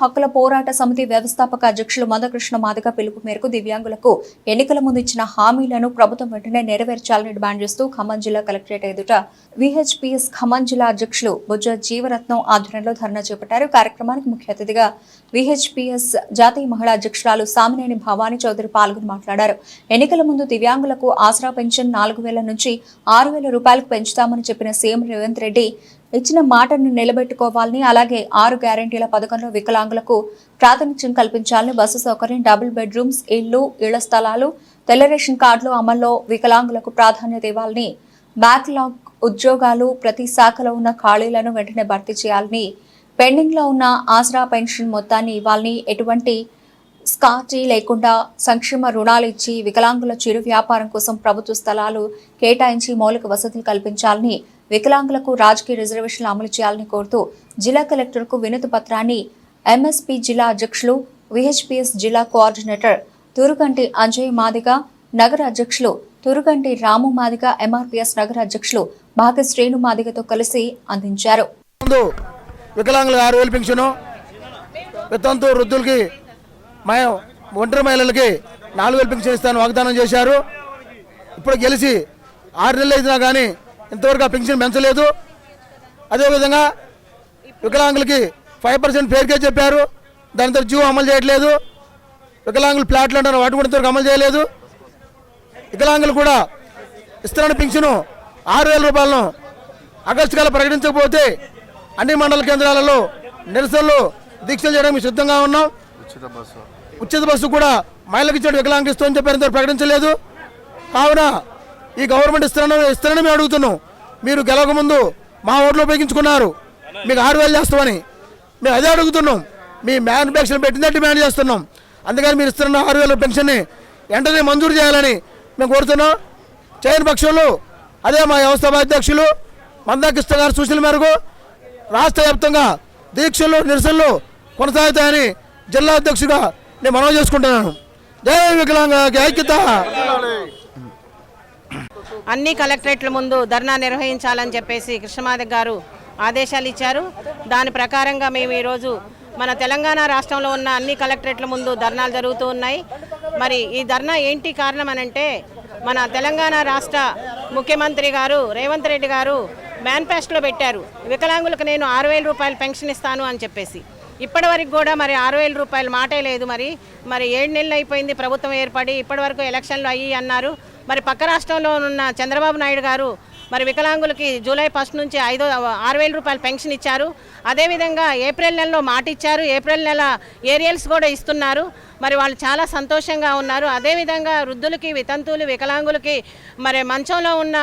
హక్కుల పోరాట సమితి వ్యవస్థాపక అధ్యక్షులు మందకృష్ణ మాదిగ పిలుపు మేరకు దివ్యాంగులకు ఎన్నికల ముందు ఇచ్చిన హామీలను ప్రభుత్వం వెంటనే నెరవేర్చాలని డిమాండ్ చేస్తూ ఖమ్మం జిల్లా కలెక్టరేట్ ఎదుట విహెచ్పిఎస్ ఖమ్మం జిల్లా అధ్యక్షులు బుజ్జ జీవరత్నం ఆధ్వర్యంలో ధర్నా చేపట్టారు. కార్యక్రమానికి ముఖ్య అతిథిగా విహెచ్పిఎస్ జాతీయ మహిళా అధ్యక్షురాలు సామినేని భవానీ చౌదరి పాల్గొని మాట్లాడారు. ఎన్నికల ముందు దివ్యాంగులకు ఆసరా పెన్షన్ నాలుగు వేల నుంచి ఆరు వేల రూపాయలకు పెంచుతామని చెప్పిన సీఎం రేవంత్ రెడ్డి ఇచ్చిన మాటను నిలబెట్టుకోవాలని అలాగే ఆరు గ్యారంటీల పథకంలో వికలాంగులకు ప్రాతినిధ్యం కల్పించాలని బస్సు సౌకర్యం డబుల్ బెడ్రూమ్స్ ఇళ్ళు ఇళ్ళ స్థలాలు తెల్ల రేషన్ కార్డులు అమల్లో వికలాంగులకు ప్రాధాన్యత ఇవ్వాలని బ్యాక్లాగ్ ఉద్యోగాలు ప్రతి శాఖలో ఉన్న ఖాళీలను వెంటనే భర్తీ చేయాలని పెండింగ్లో ఉన్న ఆసరా పెన్షన్ మొత్తాన్ని ఇవ్వాలని ఎటువంటి స్కాటీ లేకుండా సంక్షేమ రుణాలు ఇచ్చి వికలాంగుల చిరు వ్యాపారం కోసం ప్రభుత్వ స్థలాలు కేటాయించి మౌలిక వసతులు కల్పించాలని వికలాంగులకు రాజకీయ రిజర్వేషన్లు అమలు చేయాలని కోరుతూ జిల్లా కలెక్టర్కు వినతి పత్రాన్ని ఎంఎస్పీ జిల్లా అధ్యక్షులు విహెచ్పిఎస్ జిల్లా కోఆర్డినేటర్ తురుగంటి అంజయ్ మాదిగ నగర అధ్యక్షులు తురుగంటి రాము మాదిగ ఎంఆర్పిఎస్ నగర అధ్యక్షులు భాగ శ్రేణు మాదిగతో కలిసి అందించారు. ముందు వికలాంగులకు ఆరు వేలు పెన్షను వితంతు వృద్ధులకి ఒంటరి మహిళలకి నాలుగు వేలు పెన్షన్ ఇస్తాను వాగ్దానం చేశారు. ఇప్పుడు గెలిచి ఆరు నెలలు అయినా కానీ ఇంతవరకు ఆ పెన్షన్ పెంచలేదు. అదేవిధంగా వికలాంగులకి ఫైవ్ పర్సెంట్ ఫేర్కే చెప్పారు. దాని తర్వాత జీవో అమలు చేయట్లేదు. వికలాంగులు ప్లాట్లు అంటారు వాటి కూడా ఇంతవరకు అమలు చేయలేదు. వికలాంగులు కూడా ఇస్తున్న పెన్షను ఆరు వేల రూపాయలను ఆగస్టు కాలం ప్రకటించకపోతే అన్ని మండల కేంద్రాలలో నిరసనలు దీక్షలు చేయడానికి సిద్ధంగా ఉన్నాం. ఉచిత బస్సు. కూడా మహిళలకు ఇచ్చిన వికలాంగ ఇస్తామని చెప్పారు. ప్రకటించలేదు. కావున ఈ గవర్నమెంట్ ఇస్తానని ఇస్తానని మేము అడుగుతున్నాం. మీరు గెలవకముందు మా ఓట్లు ఉపయోగించుకున్నారు. మీకు ఆరు వేలు చేస్తామని మేము అదే అడుగుతున్నాం. మీ మ్యానుఫ్యాక్చర్ పెట్టిందే డిమాండ్ చేస్తున్నాం. అందుకని మీరు ఇస్తున్న ఆరు వేల పెన్షన్ని వెంటనే మంజూరు చేయాలని మేము కోరుతున్నాం. చేయని పక్షంలో అదే మా వ్యవస్థాపక అధ్యక్షులు మందాకృష్ణ గారు సూచనల మేరకు రాష్ట్ర వ్యాప్తంగా దీక్షలు నిరసనలు కొనసాగుతాయని జిల్లా అధ్యక్షుడిగా నేను మనవి చేసుకుంటున్నాను. జై వికలాంగ ఐక్యత. అన్ని కలెక్టరేట్ల ముందు ధర్నా నిర్వహించాలని చెప్పేసి కృష్ణమాధవ్ గారు ఆదేశాలు ఇచ్చారు. దాని ప్రకారంగా మేము ఈరోజు మన తెలంగాణ రాష్ట్రంలో ఉన్న అన్ని కలెక్టరేట్ల ముందు ధర్నాలు జరుగుతూ ఉన్నాయి. మరి ఈ ధర్నా ఏంటి కారణం అనంటే మన తెలంగాణ రాష్ట్ర ముఖ్యమంత్రి గారు రేవంత్ రెడ్డి గారు మేనిఫెస్టోలో పెట్టారు. వికలాంగులకు నేను ఆరు వేల రూపాయలు పెన్షన్ ఇస్తాను అని చెప్పేసి. ఇప్పటివరకు కూడా మరి ఆరు వేల రూపాయలు మాటే లేదు మరి. మరి ఏడు నెలలు అయిపోయింది ప్రభుత్వం ఏర్పడి ఇప్పటివరకు ఎలక్షన్లు అయ్యి అన్నారు. మరి పక్క రాష్ట్రంలో ఉన్న చంద్రబాబు నాయుడు గారు మరి వికలాంగులకి జూలై ఫస్ట్ నుంచి ఐదో ఆరు వేల రూపాయలు పెన్షన్ ఇచ్చారు. అదేవిధంగా ఏప్రిల్ నెలలో మాట ఇచ్చారు. ఏప్రిల్ నెల ఏరియల్స్ కూడా ఇస్తున్నారు. మరి వాళ్ళు చాలా సంతోషంగా ఉన్నారు. అదేవిధంగా వృద్ధులకి వితంతువులు వికలాంగులకి మరి మంచంలో ఉన్న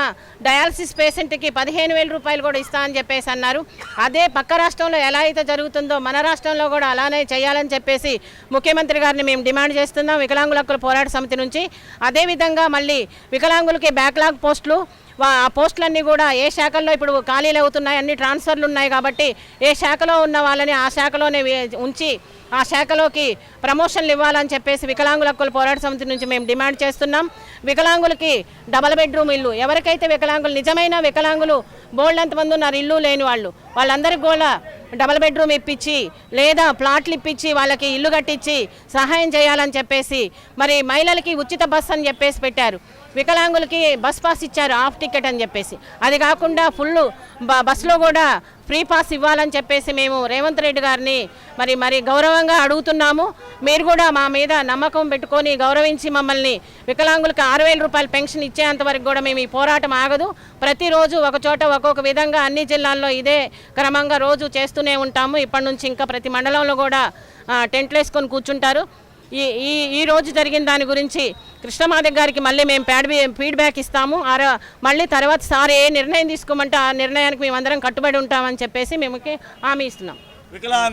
డయాలసిస్ పేషెంట్కి పదిహేను వేల రూపాయలు కూడా ఇస్తా అని చెప్పేసి అన్నారు. అదే పక్క రాష్ట్రంలో ఎలా అయితే జరుగుతుందో మన రాష్ట్రంలో కూడా అలానే చేయాలని చెప్పేసి ముఖ్యమంత్రి గారిని మేము డిమాండ్ చేస్తున్నాం. వికలాంగుల హక్కుల పోరాట సమితి నుంచి. అదేవిధంగా మళ్ళీ వికలాంగులకి బ్యాక్లాగ్ పోస్టులు ఆ పోస్టులన్నీ కూడా ఏ శాఖల్లో ఇప్పుడు ఖాళీలు అవుతున్నాయి అన్ని ట్రాన్స్ఫర్లు ఉన్నాయి కాబట్టి ఏ శాఖలో ఉన్న వాళ్ళని ఆ శాఖలోనే ఉంచి ఆ శాఖలోకి ప్రమోషన్లు ఇవ్వాలని చెప్పేసి వికలాంగుల హక్కుల పోరాట సమితి నుంచి మేము డిమాండ్ చేస్తున్నాం. వికలాంగులకి డబల్ బెడ్రూమ్ ఇల్లు. ఎవరికైతే వికలాంగులు నిజమైన వికలాంగులు బోల్డ్ ఎంతమంది ఉన్నారు ఇల్లు లేని వాళ్ళు వాళ్ళందరికీ కూడా డబల్ బెడ్రూమ్ ఇప్పించి లేదా ప్లాట్లు ఇప్పించి వాళ్ళకి ఇల్లు కట్టించి సహాయం చేయాలని చెప్పేసి మరి మహిళలకి ఉచిత బస్ అని చెప్పేసి పెట్టారు. వికలాంగులకి బస్ పాస్ ఇచ్చారు హాఫ్ టికెట్ అని చెప్పేసి. అది కాకుండా ఫుల్ బ- బస్సులో కూడా ఫ్రీ పాస్ ఇవ్వాలని చెప్పేసి మేము రేవంత్ రెడ్డి గారిని మరి మరి గౌరవంగా అడుగుతున్నాము. మీరు కూడా మా మీద నమ్మకం పెట్టుకొని గౌరవించి మమ్మల్ని వికలాంగులకు ఆరు వేల రూపాయల పెన్షన్ ఇచ్చేంత వరకు కూడా మేము ఈ పోరాటం ఆగదు. ప్రతిరోజు ఒక చోట ఒక్కొక్క విధంగా అన్ని జిల్లాల్లో ఇదే క్రమంగా రోజు చేస్తూనే ఉంటాము. ఇప్పటి నుంచి ఇంకా ప్రతి మండలంలో కూడా టెంట్లు వేసుకొని కూర్చుంటారు. ఈ ఈ ఈ రోజు జరిగిన దాని గురించి కృష్ణమాధవ్ గారికి మళ్ళీ మేము ప్యాడ్ ఫీడ్బ్యాక్ ఇస్తాము. ఆరో మళ్ళీ తర్వాత సార్ ఏ నిర్ణయం తీసుకోమంటే ఆ నిర్ణయానికి మేమందరం కట్టుబడి ఉంటామని చెప్పేసి మేము హామీ ఇస్తున్నాం.